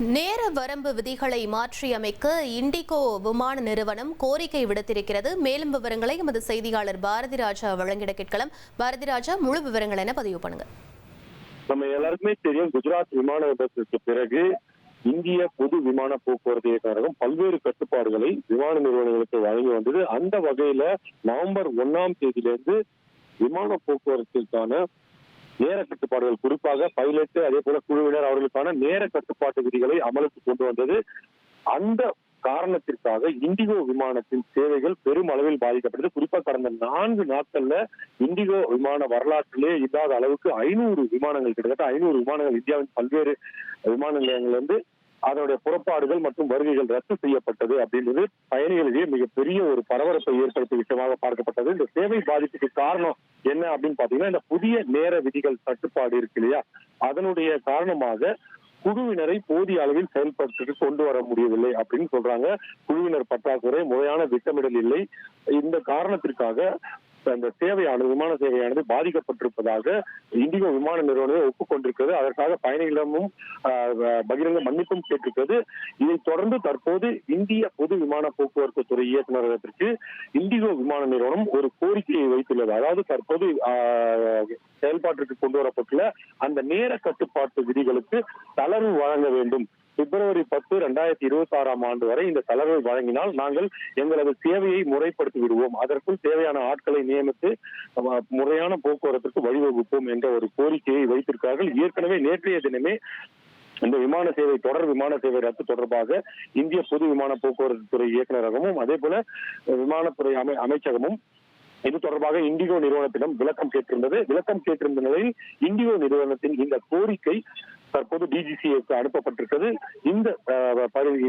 நேர வரம்பு விதிகளை மாற்றியமைக்க இண்டிகோ விமான நிறுவனம் கோரிக்கை விடுத்திருக்கிறது. மேலும் விவரங்களை எமது செய்தியாளர் பாரதி ராஜா வழங்கிட கேட்கலாம். பாரதி ராஜா முழு விவரங்கள் என பதிவு பண்ணுங்க. நம்ம எல்லாருக்குமே தெரியும் குஜராத் விமான விபத்திற்கு பிறகு இந்திய பொது விமான போக்குவரத்து இயக்ககம் பல்வேறு கட்டுப்பாடுகளை விமான நிறுவனங்களுக்கு வழங்கி வந்தது. அந்த வகையில நவம்பர் ஒன்னாம் தேதியிலிருந்து விமான போக்குவரத்திற்கான நேர கட்டுப்பாடுகள் குறிப்பாக பைலட் அதே போல குழுவினர் அவர்களுக்கான நேர கட்டுப்பாட்டு விதிகளை அமலுக்கு கொண்டு வந்தது. அந்த காரணத்திற்காக இண்டிகோ விமானத்தின் சேவைகள் பெரும் அளவில் பாதிக்கப்பட்டது குறிப்பாக கடந்த நான்கு நாட்கள்ல இண்டிகோ விமான வரலாற்றிலே இல்லாத அளவுக்கு ஐநூறு விமானங்கள் கிட்டத்தட்ட ஐநூறு விமானங்கள் இந்தியாவின் பல்வேறு விமான நிலையங்கள்ல அதனுடைய புறப்பாடுகள் மற்றும் வருகைகள் ரத்து செய்யப்பட்டது அப்படின்றது பயணிகளிடையே மிகப்பெரிய ஒரு பரபரப்பை ஏற்படுத்தும் விஷயமாக பார்க்கப்பட்டது. இந்த சேவை பாதிப்புக்கு காரணம் என்ன அப்படின்னு பாத்தீங்கன்னா இந்த புதிய நேர விதிகள் கட்டுப்பாடு இருக்கு இல்லையா? அதனுடைய காரணமாக குழுவினரை போதிய அளவில் செயல்படுத்திட்டு கொண்டு வர முடியவில்லை அப்படின்னு சொல்றாங்க. குழுவினர் பற்றாக்குறை முறையான திட்டமிடல் இல்லை. இந்த காரணத்திற்காக அந்த சேவையானது விமான சேவையானது பாதிக்கப்பட்டிருப்பதாக இண்டிகோ விமான நிறுவனமே ஒப்புக்கொண்டிருக்கிறது. அதற்காக பயணிகளிடமும் பகிரங்க மன்னிப்பும் கேட்டிருக்கிறது. இதைத் தொடர்ந்து தற்போது இந்திய பொது விமான போக்குவரத்து துறை இயக்குநரகத்திற்கு இந்திகோ விமான நிறுவனம் ஒரு கோரிக்கையை வைத்துள்ளது. அதாவது தற்போது செயல்பாட்டிற்கு கொண்டு வரப்பட்டுள்ள அந்த நேர கட்டுப்பாட்டு விதிகளுக்கு தளர்வு வழங்க வேண்டும். பிப்ரவரி பத்து ரெண்டாயிரத்தி இருபத்தி ஆறாம் ஆண்டு வரை இந்த தளர்வை வழங்கினால் நாங்கள் எங்களது சேவையை முறைப்படுத்தி விடுவோம். அதற்குள் தேவையான ஆட்களை நியமித்து முறையான போக்குவரத்துக்கு வழிவகுப்போம் என்ற ஒரு கோரிக்கையை வைத்திருக்கிறார்கள். ஏற்கனவே நேற்றைய தினமே இந்த விமான சேவை தொடர் விமான சேவை ரத்து தொடர்பாக இந்திய பொது விமான போக்குவரத்து துறை இயக்குநரகமும் அதே போல விமானத்துறை அமை அமைச்சகமும் இது தொடர்பாக இண்டிகோ நிறுவனத்திடம் விளக்கம் கேட்டிருந்தது. விளக்கம் கேட்டிருந்த நிலையில் இண்டிகோ நிறுவனத்தின் இந்த கோரிக்கை தற்போது டிஜிசிஏக்கு அனுப்பப்பட்டிருக்கிறது. இந்த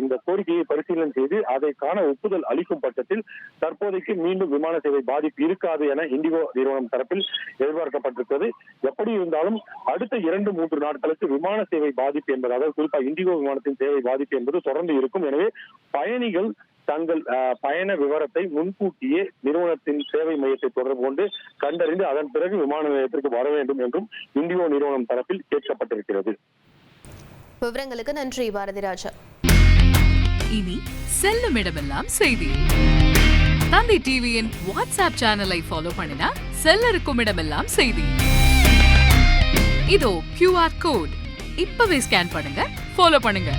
இந்த கோரிக்கையை பரிசீலனை செய்து அதைக்கான ஒப்புதல் அளிக்கும் பட்சத்தில் தற்போதைக்கு மீண்டும் விமான சேவை பாதிப்பு இருக்காது என இண்டிகோ நிறுவனம் தரப்பில் எதிர்பார்க்கப்பட்டிருக்கிறது. எப்படி இருந்தாலும் அடுத்த இரண்டு மூன்று நாட்களுக்கு விமான சேவை பாதிப்பு என்பது அதாவது குறிப்பாக இண்டிகோ விமானத்தின் சேவை பாதிப்பு என்பது தொடர்ந்து இருக்கும். எனவே பயணிகள் தங்கள் பயண விவரத்தை முன்கூட்டியே நிறுவனத்தின் சேவை மையத்தை தொடர்பு கொண்டு கண்டறிந்து அதன் பிறகு விமான நிலையத்திற்கு வர வேண்டும் என்றும் இண்டிகோ நிறுவனம் தரப்பில் கேட்கப்பட்டிருக்கிறது. விவரங்களுக்கு நன்றி பாரதி ராஜா. இனி செல்லும் இடமெல்லாம் செய்தி. தந்தை டிவியின் வாட்ஸ்அப் சேனலை ஃபாலோ பண்ணினா செல்ல இருக்கும் இடமெல்லாம் செய்தி. இதோ கியூஆர் கோட் இப்பவே ஸ்கேன் பண்ணுங்க ஃபாலோ பண்ணுங்க.